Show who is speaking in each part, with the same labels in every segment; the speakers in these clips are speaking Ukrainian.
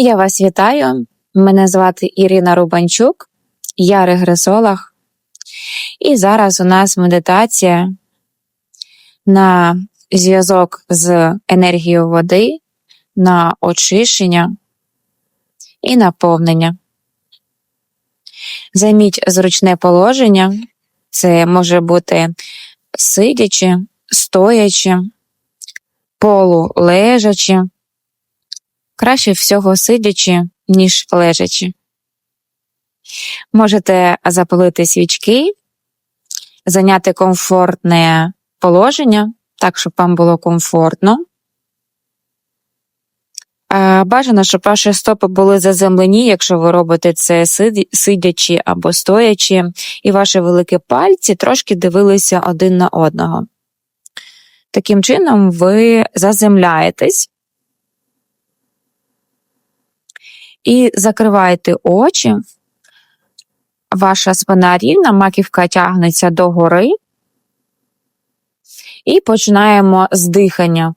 Speaker 1: Я вас вітаю. Мене звати Ірина Рубанчук, я регресолог. І зараз у нас медитація на зв'язок з енергією води, на очищення і наповнення. Займіть зручне положення. Це може бути сидячи, стоячи, полулежачи, краще всього сидячи, ніж лежачи. Можете запалити свічки, зайняти комфортне положення, так, щоб вам було комфортно. Е, Бажано, щоб ваші стопи були заземлені, якщо ви робите це сидячи або стоячи, і ваші великі пальці трошки дивилися один на одного. Таким чином, ви заземляєтесь і закриваєте очі. Ваша спина рівна, маківка тягнеться догори. І починаємо з дихання.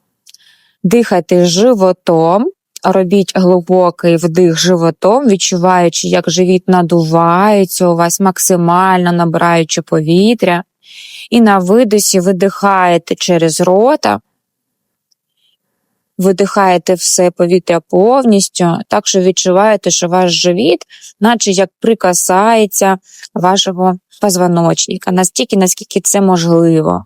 Speaker 1: Дихайте животом, робіть глибокий вдих животом, відчуваючи, як живіт надувається у вас максимально набираючи повітря. І на видосі видихаєте через рота, видихаєте все повітря повністю, так що відчуваєте, що ваш живіт, наче як прикасається вашого позвоночника, настільки, наскільки це можливо.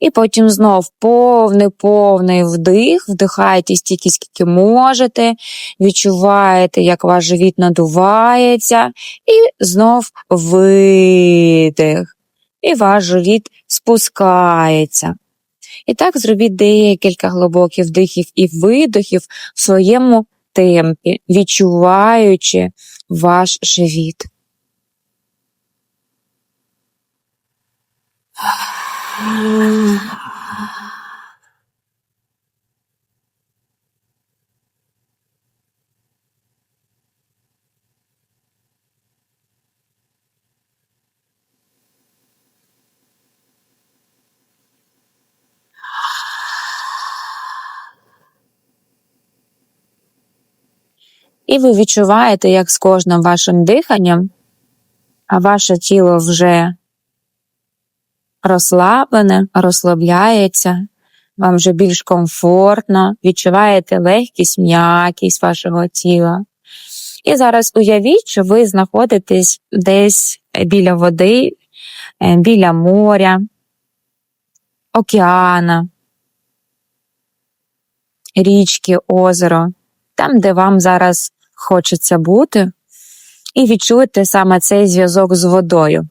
Speaker 1: І потім знов повний повний вдих, вдихаєте стільки, скільки можете, відчуваєте, як ваш живіт надувається, і знов видих. І ваш живіт спускається. І так зробіть декілька глибоких вдихів і видохів в своєму темпі, відчуваючи ваш живіт. І ви відчуваєте, як з кожним вашим диханням, а ваше тіло вже розслаблене, розслабляється, вам вже більш комфортно, відчуваєте легкість, м'якість вашого тіла. І зараз уявіть, що ви знаходитесь десь біля води, е, біля моря, океана, річки, озеро, там, де вам зараз хочеться бути, і відчуйте саме цей зв'язок з водою.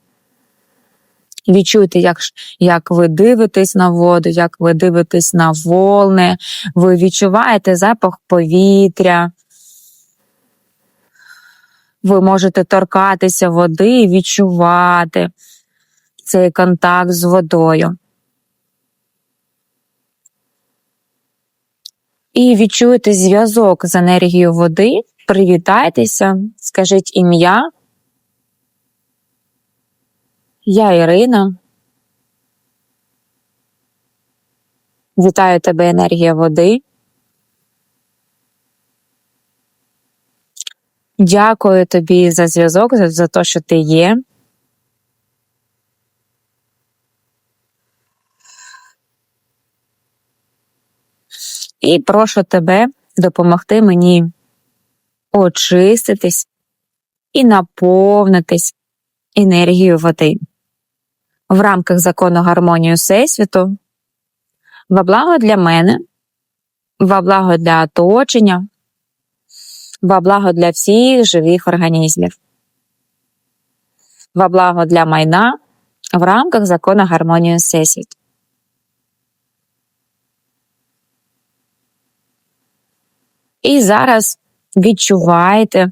Speaker 1: Відчуйте, як, як ви дивитесь на воду, як ви дивитесь на волни, ви відчуваєте запах повітря. Ви можете торкатися води і відчувати цей контакт з водою. І відчуєте зв'язок з енергією води, привітайтеся, скажіть ім'я. Я Ірина. Вітаю тебе, енергія води. Дякую тобі за зв'язок, за, за те, що ти є. І прошу тебе допомогти мені очиститись і наповнитись енергією води в рамках закону гармонії Всесвіту, во благо для мене, во благо для оточення, во благо для всіх живих організмів, во благо для майна в рамках закону гармонії Всесвіту. І зараз відчувайте,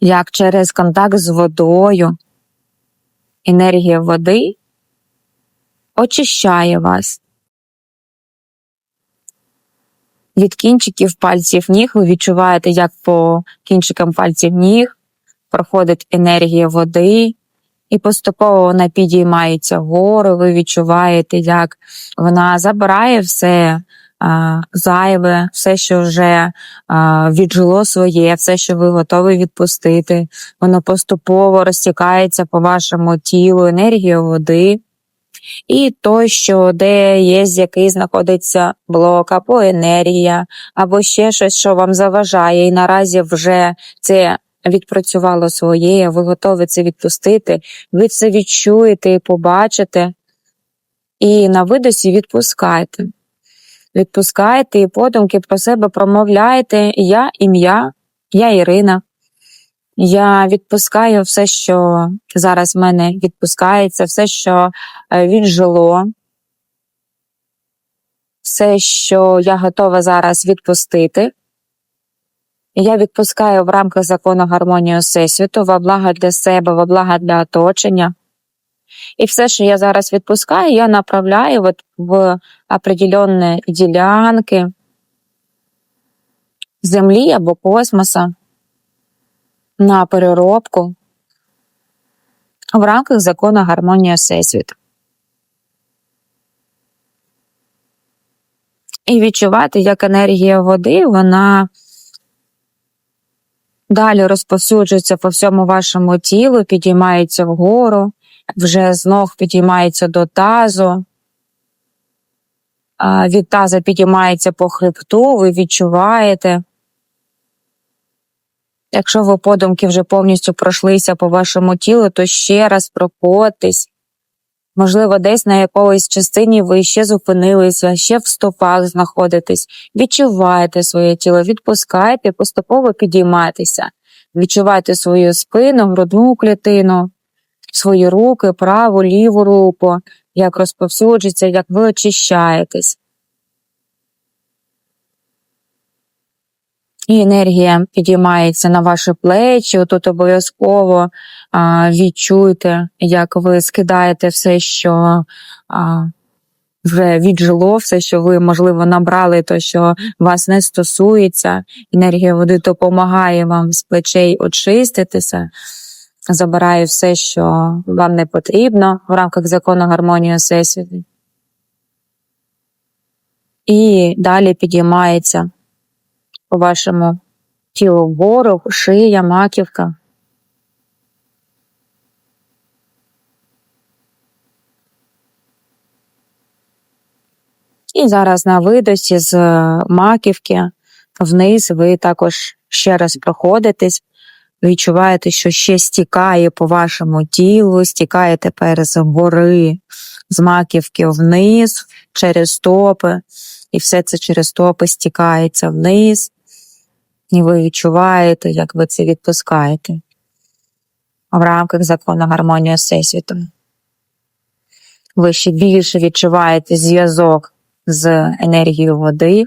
Speaker 1: як через контакт з водою енергія води очищає вас. Від кінчиків пальців ніг ви відчуваєте, як по кінчикам пальців ніг проходить енергія води, і поступово вона підіймається вгору. Ви відчуваєте, як вона забирає все зайве, все, що вже віджило своє, все, що ви готові відпустити, воно поступово розтікається по вашому тілу, енергію води. І то, що де є, який знаходиться блок, або енергія, або ще щось, що вам заважає, і наразі вже це відпрацювало своє, ви готові це відпустити, ви це відчуєте і побачите, і на видосі відпускайте. Відпускайте і подумки про себе промовляйте я ім'я, я Ірина. Я відпускаю все, що зараз в мене відпускається, все, що е, віджило, все, що я готова зараз відпустити. Я відпускаю в рамках закону гармонії Всесвіту, во благо для себе, во благо для оточення. І все, що я зараз відпускаю, я направляю от в определенні ділянки землі або космоса на переробку в рамках закону гармонії Всесвіту. І відчувати, як енергія води, вона далі розповсюджується по всьому вашому тілу, підіймається вгору, вже знов підіймається до тазу. Від таза підіймається по хребту, ви відчуваєте. Якщо ви подумки вже повністю пройшлися по вашому тілу, то ще раз проходьтесь. Можливо, десь на якоїсь частині ви ще зупинилися, ще в стопах знаходитесь. Відчувайте своє тіло, відпускайте, поступово підіймайтеся. Відчувайте свою спину, грудну клітину, свої руки, праву, ліву руку, як розповсюджується, як ви очищаєтесь. І енергія підіймається на ваші плечі. Тут обов'язково відчуйте, як ви скидаєте все, що а, вже віджило, все, що ви, можливо, набрали, то що вас не стосується. Енергія води допомагає вам з плечей очиститися, забирає все, що вам не потрібно в рамках закону гармонії Всесвіту. І далі підіймається по вашому тілу вгору, шия, маківка. І зараз на видосі з маківки вниз ви також ще раз проходитесь, відчуваєте, що ще стікає по вашому тілу, стікає тепер з гори, з маківки вниз, через стопи, і все це через стопи стікається вниз, і ви відчуваєте, як ви це відпускаєте в рамках закону гармонії Всесвіту. Ви ще більше відчуваєте зв'язок з енергією води.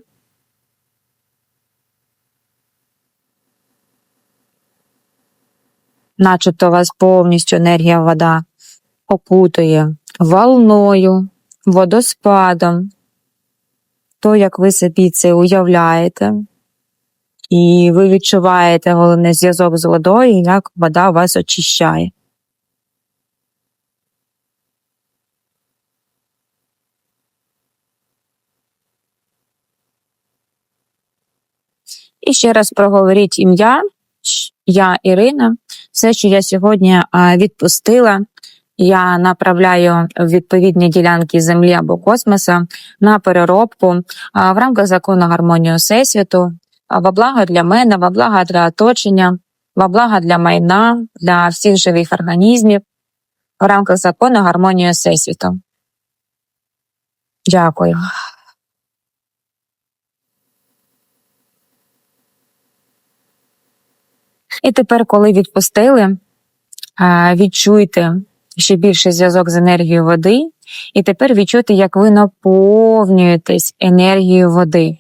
Speaker 1: Начебто вас повністю енергія вода окутує волною, водоспадом, то, як ви собі це уявляєте, і ви відчуваєте головний зв'язок з водою, як вода вас очищає. І ще раз проговоріть ім'я. Я Ірина. Все, що я сьогодні відпустила, я направляю в відповідні ділянки землі або космоса на переробку в рамках закону гармонії Всесвіту, во благо для мене, во благо для оточення, во благо для майна, для всіх живих організмів в рамках закону гармонії Всесвіту. Дякую. І тепер, коли відпустили, відчуйте ще більший зв'язок з енергією води, і тепер відчуйте, як ви наповнюєтесь енергією води.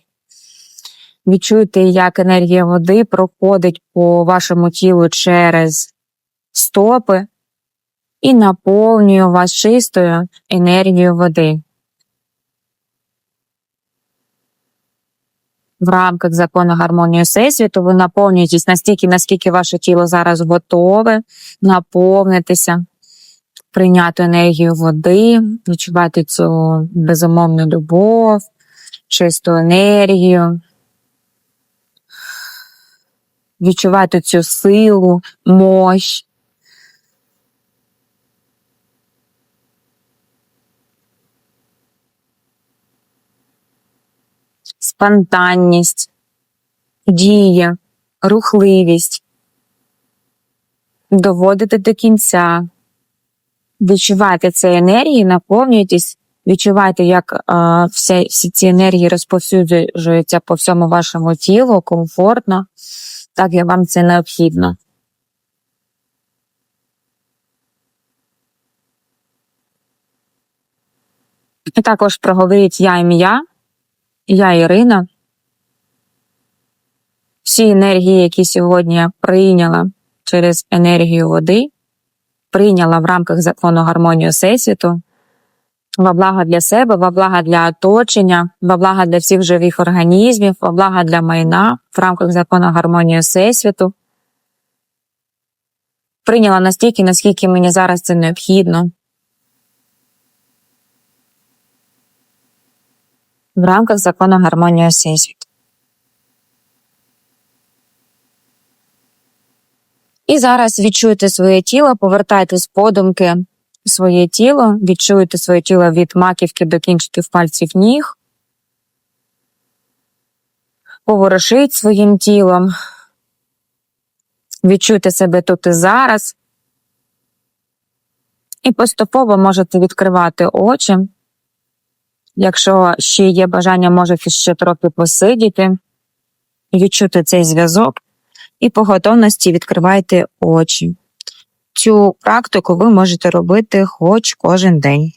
Speaker 1: Відчуйте, як енергія води проходить по вашому тілу через стопи і наповнює вас чистою енергією води. В рамках закону гармонії Всесвіту ви наповнюєтесь настільки, наскільки ваше тіло зараз готове наповнитися, прийняти енергію води, відчувати цю безумовну любов, чисту енергію. Відчувати цю силу, мощ. Спонтанність, дія, рухливість. Доводити до кінця. Відчувайте ці енергії, наповнюйтесь, відчувайте, як е, всі, всі ці енергії розповсюджуються по всьому вашому тілу комфортно, так як вам це необхідно. Також проговоріть я ім'я, я Ірина. Всі енергії, які сьогодні я прийняла через енергію води, прийняла в рамках закону гармонії Всесвіту, во благо для себе, во благо для оточення, во благо для всіх живих організмів, во благо для майна в рамках закону гармонії Всесвіту. Прийняла настільки, наскільки мені зараз це необхідно. В рамках закону гармонії Всесвіту. І зараз відчуйте своє тіло, повертайте з подумки своє тіло, відчуйте своє тіло від маківки до кінчиків пальців ніг. Поворушіть своїм тілом. Відчуйте себе тут і зараз. І поступово можете відкривати очі. Якщо ще є бажання, можете ще трохи посидіти, відчути цей зв'язок і по готовності відкривайте очі. Цю практику ви можете робити хоч кожен день.